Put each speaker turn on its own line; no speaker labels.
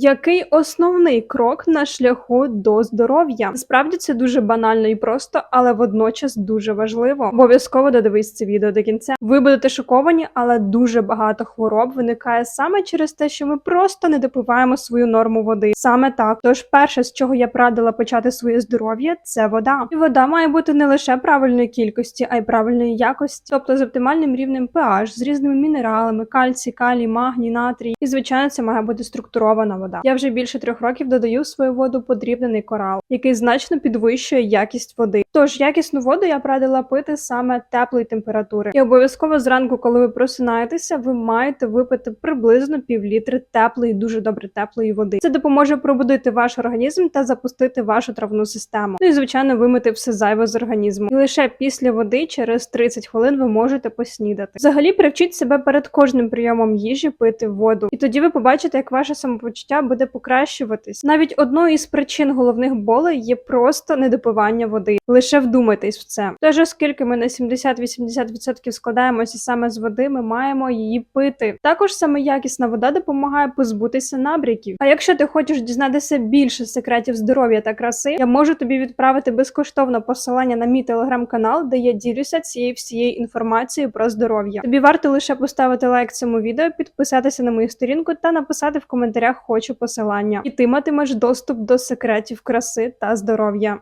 Який основний крок на шляху до здоров'я? Справді це дуже банально і просто, але водночас дуже важливо. Обов'язково додивись це відео до кінця. Ви будете шоковані, але дуже багато хвороб виникає саме через те, що ми просто не допиваємо свою норму води. Саме так. Тож, перше, з чого я б радила почати своє здоров'я, це вода. І вода має бути не лише правильної кількості, а й правильної якості, тобто з оптимальним рівнем pH, з різними мінералами, кальцій, калій, магній, натрій. І звичайно, це має бути структурована вода. Я вже більше трьох років додаю в свою воду подрібнений корал, який значно підвищує якість води. Тож якісну воду я б радила пити саме теплої температури. І обов'язково зранку, коли ви просинаєтеся, ви маєте випити приблизно півлітри теплої, дуже добре теплої води. Це допоможе пробудити ваш організм та запустити вашу травну систему. Ну і звичайно, вимити все зайве з організму. І лише після води, через 30 хвилин, ви можете поснідати. Взагалі, привчіть себе перед кожним прийомом їжі пити воду, і тоді ви побачите, як ваше самопочуття буде покращуватись. Навіть одною із причин головних болей є просто недопивання води. Лише вдумайтесь в це. Тож, оскільки ми на 70-80% складаємося саме з води, ми маємо її пити. Також саме якісна вода допомагає позбутися набряків. А якщо ти хочеш дізнатися більше секретів здоров'я та краси, я можу тобі відправити безкоштовно посилання на мій телеграм-канал, де я ділюся цією всією інформацією про здоров'я. Тобі варто лише поставити лайк цьому відео, підписатися на мою сторінку та написати в коментарях хочу посилання. І ти матимеш доступ до секретів краси та здоров'я.